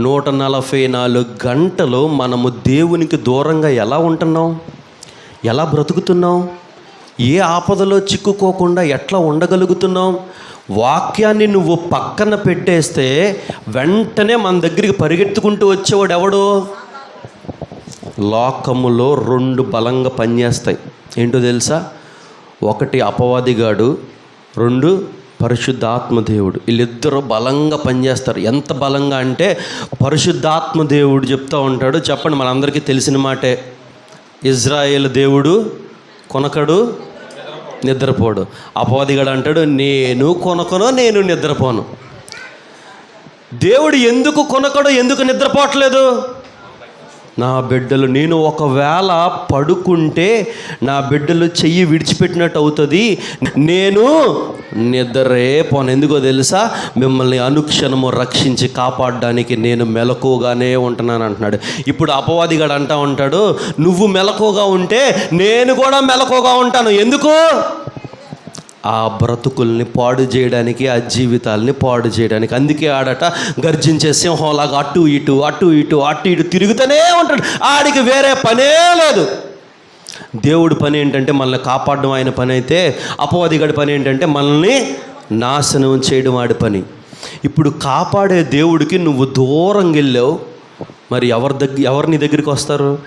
నూట నలభై నాలుగు గంటలు మనము దేవునికి దూరంగా ఎలా ఉంటున్నాం? ఎలా బ్రతుకుతున్నాం? ఏ ఆపదలో చిక్కుకోకుండా ఎట్లా ఉండగలుగుతున్నాం? వాక్యాన్ని నువ్వు పక్కన పెట్టేస్తే వెంటనే మన దగ్గరికి పరిగెత్తుకుంటూ వచ్చేవాడు ఎవడు? లోకములో రెండు బలంగా పనిచేస్తాయి. ఏంటో తెలుసా? ఒకటి అపవాదిగాడు రెండు పరిశుద్ధాత్మ దేవుడు వీళ్ళిద్దరూ బలంగా పనిచేస్తారు. ఎంత బలంగా అంటే పరిశుద్ధాత్మ దేవుడు చెప్తూ ఉంటాడు. చెప్పండి మనందరికీ తెలిసిన మాటే. ఇజ్రాయేల్ దేవుడు కొనకడు నిద్రపోడు. అపవాదిగాడు అంటాడు నేను కొనకను నేను నిద్రపోను. దేవుడు ఎందుకు కొనకడు ఎందుకు నిద్రపోవట్లేదు? నా బిడ్డలు నేను ఒకవేళ పడుకుంటే నా బిడ్డలు చెయ్యి విడిచిపెట్టినట్టు అవుతుంది. నేను నిద్రే పోను. ఎందుకో తెలుసా? మిమ్మల్ని అనుక్షణము రక్షించి కాపాడడానికి నేను మెలకువగానే ఉంటున్నాను అంటున్నాడు. ఇప్పుడు అపవాదిగాడు అంటా ఉంటాడు నువ్వు మెలకువగా ఉంటే నేను కూడా మెలకువగా ఉంటాను. ఎందుకు? ఆ బ్రతుకుల్ని పాడు చేయడానికి ఆ జీవితాల్ని పాడు చేయడానికి. అందుకే ఆడట గర్జించే సింహంలాగా అటు ఇటు అటు ఇటు అటు ఇటు తిరుగుతూనే ఉంటాడు. ఆడికి వేరే పనే లేదు. దేవుడి పని ఏంటంటే మనల్ని కాపాడడం ఆయన పని అయితే అపవాదిగడి పని ఏంటంటే మనల్ని నాశనం చేయడం వాడి పని. ఇప్పుడు కాపాడే దేవుడికి నువ్వు దూరంగా వెళ్ళావు. మరి ఎవరి దగ్గర ఎవరిని దగ్గరికి వస్తారు?